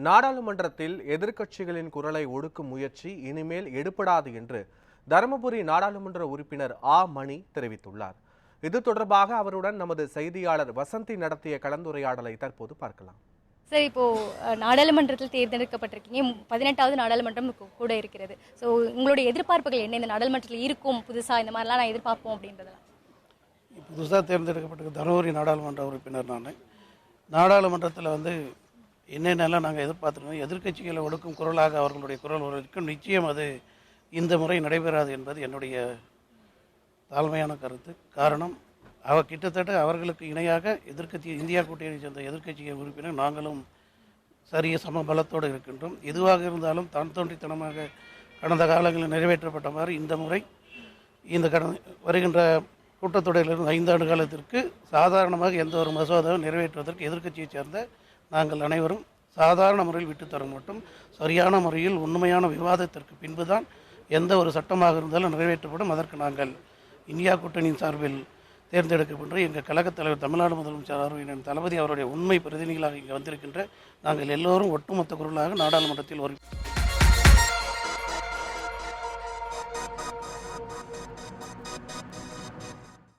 நாடாளுமன்றத்தில் எதிர்க்கட்சிகளின் குரலை ஒடுக்கும் முயற்சி இனிமேல் எடுபடாது என்று தருமபுரி நாடாளுமன்ற உறுப்பினர் ஆ. மணி தெரிவித்துள்ளார். இது தொடர்பாக அவருடன் நமது செய்தியாளர் வசந்தி நடத்திய கலந்துரையாடலை தற்போது பார்க்கலாம். சார் இப்போ அஹ், நாடாளுமன்றத்தில் தேர்ந்தெடுக்கப்பட்டிருக்கீங்க. பதினெட்டாவது நாடாளுமன்றம் கூ- கூட இருக்கிறது. ஸோ உங்களுடைய எதிர்பார்ப்புகள் என்ன? இந்த நாடாளுமன்றத்தில் இருக்கும் புதுசா இந்த மாதிரிலாம் நான் எதிர்பார்ப்போம் அப்படின்றதெல்லாம். புதுசாக தேர்ந்தெடுக்கப்பட்ட தருமபுரி நாடாளுமன்ற உறுப்பினர் நான். நாடாளுமன்றத்தில் வந்து என்னென்னலாம் நாங்கள் எதிர்பார்த்துருக்கோம் எதிர்க்கட்சிகளை ஒடுக்கும் குரலாக அவர்களுடைய குரல் இருக்கும் நிச்சயம் அது இந்த முறை நடைபெறாது என்பது என்னுடைய தாழ்மையான கருத்து. காரணம் அவ கிட்டத்தட்ட அவர்களுக்கு இணையாக எதிர்கட்சி இந்தியா கூட்டணியை சேர்ந்த எதிர்க்கட்சியை உறுப்பினர் நாங்களும் சரிய சம பலத்தோடு இருக்கின்றோம். எதுவாக இருந்தாலும் தான் தோன்றித்தனமாக கடந்த காலங்களில் நிறைவேற்றப்பட்ட மாதிரி இந்த முறை இந்த கடந்த வருகின்ற கூட்டத்தொடரிலிருந்து ஐந்தாண்டு காலத்திற்கு சாதாரணமாக எந்த ஒரு மசோதாவும் நிறைவேற்றுவதற்கு எதிர்க்கட்சியைச் சேர்ந்த நாங்கள் அனைவரும் சாதாரண முறையில் விட்டுத்தர மட்டும் சரியான முறையில் உண்மையான விவாதத்திற்கு பின்புதான் எந்த ஒரு சட்டமாக இருந்தாலும் நிறைவேற்றப்படும் அதற்கு நாங்கள் இந்தியா கூட்டணியின் சார்பில் தேர்ந்தெடுக்கப்படுற எங்கள் கழகத் தலைவர் தமிழ்நாடு முதலமைச்சர் அவர்களின் தளபதி அவருடைய உண்மை பிரதிநிதிகளாக இங்கே வந்திருக்கின்ற நாங்கள் எல்லோரும் ஒட்டுமொத்த குரலாக நாடாளுமன்றத்தில் ஒரு